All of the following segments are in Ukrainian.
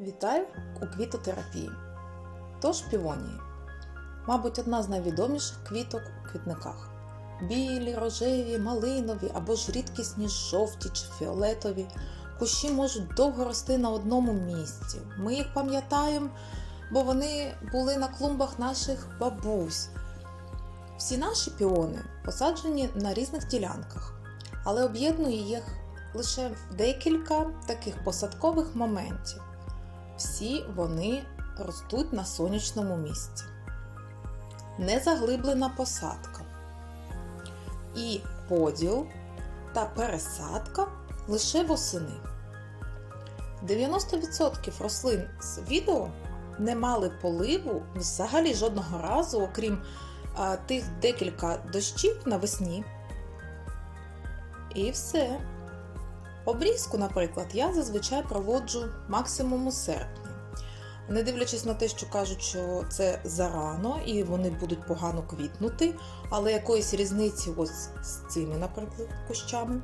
Вітаю у квітотерапії. Тож півонії. Мабуть, одна з найвідоміших квіток у квітниках. Білі, рожеві, малинові або ж рідкісні жовті чи фіолетові. Кущі можуть довго рости на одному місці. Ми їх пам'ятаємо, бо вони були на клумбах наших бабусь. Всі наші піони посаджені на різних ділянках, але об'єднує їх лише декілька таких посадкових моментів. Всі вони ростуть на сонячному місці. Незаглиблена посадка. І поділ та пересадка лише восени. 90% рослин з відео не мали поливу взагалі жодного разу, окрім а, тих декілька дощів навесні. І все. Обрізку, наприклад, я зазвичай проводжу максимум у серпні. Не дивлячись на те, що кажуть, що це зарано і вони будуть погано квітнути, але якоїсь різниці ось з цими, наприклад, кущами.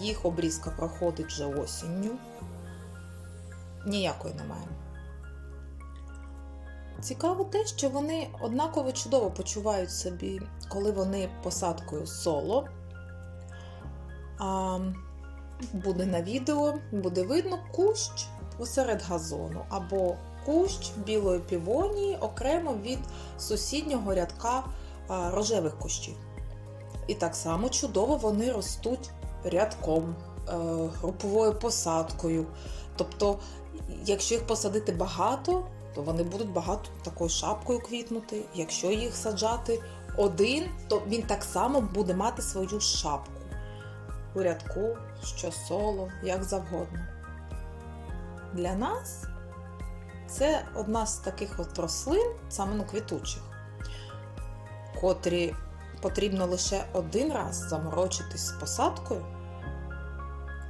Їх обрізка проходить вже осінню. Ніякої немає. Цікаво те, що вони однаково чудово почувають собі, коли вони посадкою соло. А, буде на відео, буде видно кущ посеред газону або кущ білої півонії окремо від сусіднього рядка а, рожевих кущів. І так само чудово вони ростуть рядком, е, груповою посадкою. Тобто, якщо їх посадити багато, то вони будуть багато такою шапкою квітнути. Якщо їх саджати один, то він так само буде мати свою шапку у рядку, що соло, як завгодно. Для нас це одна з таких от рослин, саме ну, квітучих, котрі потрібно лише один раз заморочитись з посадкою,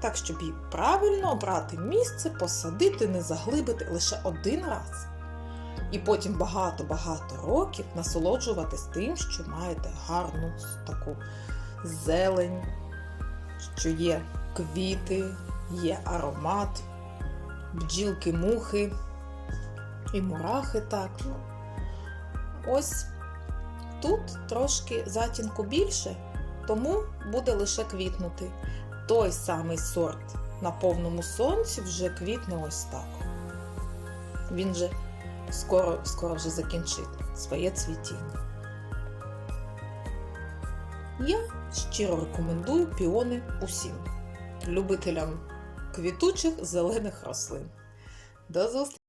так, щоб її правильно обрати місце, посадити, не заглибити лише один раз. І потім багато-багато років насолоджуватись тим, що маєте гарну таку зелень, що є квіти, є аромат, бджілки, мухи і мурахи так. Ось тут трошки затінку більше, тому буде лише квітнути. Той самий сорт на повному сонці вже квітне ось так. Він вже скоро, скоро вже закінчить своє цвітіння. Я щиро рекомендую піони усім любителям квітучих зелених рослин. До зустрічі!